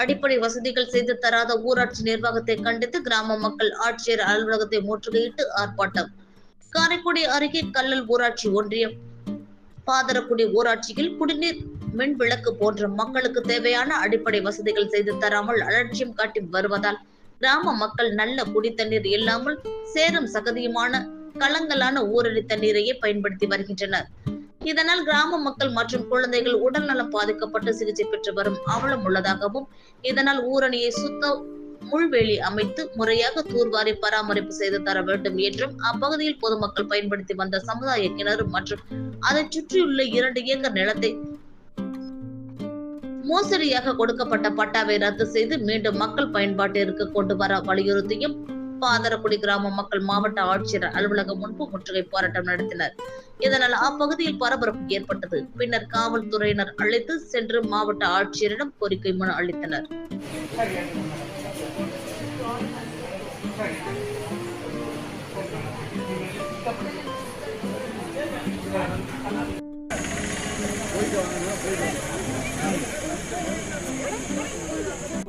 அடிப்படை வசதிகள் செய்து தராத ஊராட்சி நிர்வாகத்தை கண்டித்து கிராம மக்கள் ஆட்சியர் அலுவலகத்தை முற்றுகையிட்டு ஆர்ப்பாட்டம். காரைக்குடி அருகே கல்லல் ஊராட்சி ஒன்றியம். பாதரக்குடி ஊராட்சியில் குடிநீர் மின் விளக்கு போன்ற மக்களுக்கு தேவையான அடிப்படை வசதிகள் செய்து தராமல் அலட்சியம் காட்டி வருவதால் கிராம மக்கள் நல்ல குடித்தண்ணீர் இல்லாமல் சேரும் சகதியுமான கலங்கலான ஊரடி தண்ணீரையே பயன்படுத்தி வருகின்றனர். இதனால் கிராம மக்கள் மற்றும் குழந்தைகள் உடல்நலம் பாதிக்கப்பட்டு சிகிச்சை பெற்று வரும் அவலம் உள்ளதாகவும் இதனால் ஊரணியை சுத்த முள்வேலி அமைத்து முறையாக தூர்வாரி பராமரிப்பு செய்து தர வேண்டும் என்றும் அப்பகுதியில் பொதுமக்கள் பயன்படுத்தி வந்த சமுதாய கிணறு மற்றும் அதை சுற்றியுள்ள இரண்டு ஏக்கர் நிலத்தை மோசடியாக கொடுக்கப்பட்ட பட்டாவை ரத்து செய்து மீண்டும் மக்கள் பயன்பாட்டிற்கு கொண்டு வர வலியுறுத்தியும் பாதரக்குடி கிராம மக்கள் மாவட்ட ஆட்சியர் அலுவலகம் முன்பு முற்றுகை போராட்டம் நடத்தினர். இதனால் அப்பகுதியில் பரபரப்பு ஏற்பட்டது. பின்னர் காவல்துறையினர் அழைத்து சென்று மாவட்ட ஆட்சியரிடம் கோரிக்கை மனு அளித்தனர்.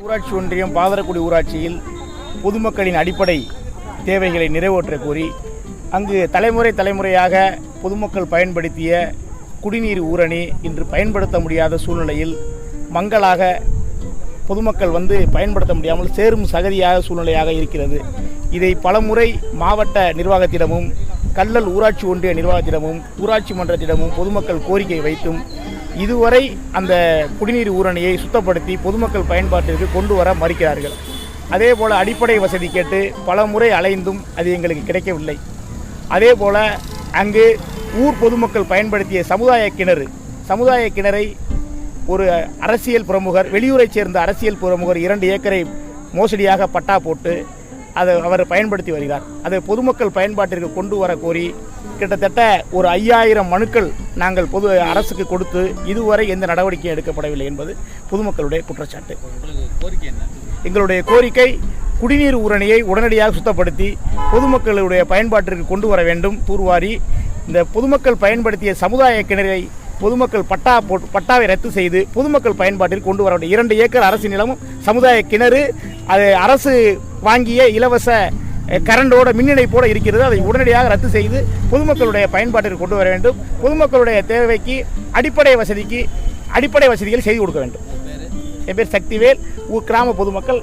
ஊராட்சி ஒன்றியம் பாதரக்குடி ஊராட்சியில் பொதுமக்களின் அடிப்படை தேவைகளை நிறைவேற்ற கோரி அங்கு தலைமுறை தலைமுறையாக பொதுமக்கள் பயன்படுத்திய குடிநீர் ஊரணி இன்று பயன்படுத்த முடியாத சூழ்நிலையில் மங்களாக பொதுமக்கள் வந்து பயன்படுத்த முடியாமல் சேரும் சகதியாக சூழ்நிலையாக இருக்கிறது. இதை பலமுறை மாவட்ட நிர்வாகத்திடமும் கல்லல் ஊராட்சி ஒன்றிய நிர்வாகத்திடமும் ஊராட்சி மன்றத்திடமும் பொதுமக்கள் கோரிக்கை வைத்தும் இதுவரை அந்த குடிநீர் ஊரணியை சுத்தப்படுத்தி பொதுமக்கள் பயன்பாட்டிற்கு கொண்டு வர மறுக்கிறார்கள். அதே போல் அடிப்படை வசதி கேட்டு பல முறை அலைந்தும் அது எங்களுக்கு கிடைக்கவில்லை. அதே போல் அங்கு ஊர் பொதுமக்கள் பயன்படுத்திய சமுதாய கிணறு சமுதாய கிணறை ஒரு அரசியல் பிரமுகர் வெளியூரைச் சேர்ந்த அரசியல் பிரமுகர் இரண்டு ஏக்கரை மோசடியாக பட்டா போட்டு அதை அவர் பயன்படுத்தி வருகிறார். அதை பொதுமக்கள் பயன்பாட்டிற்கு கொண்டு வர கோரி கிட்டத்தட்ட ஒரு ஐயாயிரம் மனுக்கள் நாங்கள் பொது அரசுக்கு கொடுத்து இதுவரை எந்த நடவடிக்கையும் எடுக்கப்படவில்லை என்பது பொதுமக்களுடைய குற்றச்சாட்டு. கோரிக்கை எங்களுடைய கோரிக்கை குடிநீர் ஊரணியை உடனடியாக சுத்தப்படுத்தி பொதுமக்களுடைய பயன்பாட்டிற்கு கொண்டு வர வேண்டும். தூர்வாரி இந்த பொதுமக்கள் பயன்படுத்திய சமுதாய கிணறை பொதுமக்கள் பட்டா போட்டு பட்டாவை ரத்து செய்து பொதுமக்கள் பயன்பாட்டிற்கு கொண்டு வர வேண்டும். இரண்டு ஏக்கர் அரசு நிலமும் சமுதாய கிணறு அது அரசு வாங்கிய இலவச கரண்டோட மின் இருக்கிறது. அதை உடனடியாக ரத்து செய்து பொதுமக்களுடைய பயன்பாட்டிற்கு கொண்டு வர வேண்டும். பொதுமக்களுடைய தேவைக்கு அடிப்படை வசதிக்கு அடிப்படை வசதிகள் செய்து கொடுக்க வேண்டும். என் பேர் சக்திவேல் ஊர் கிராம பொதுமக்கள்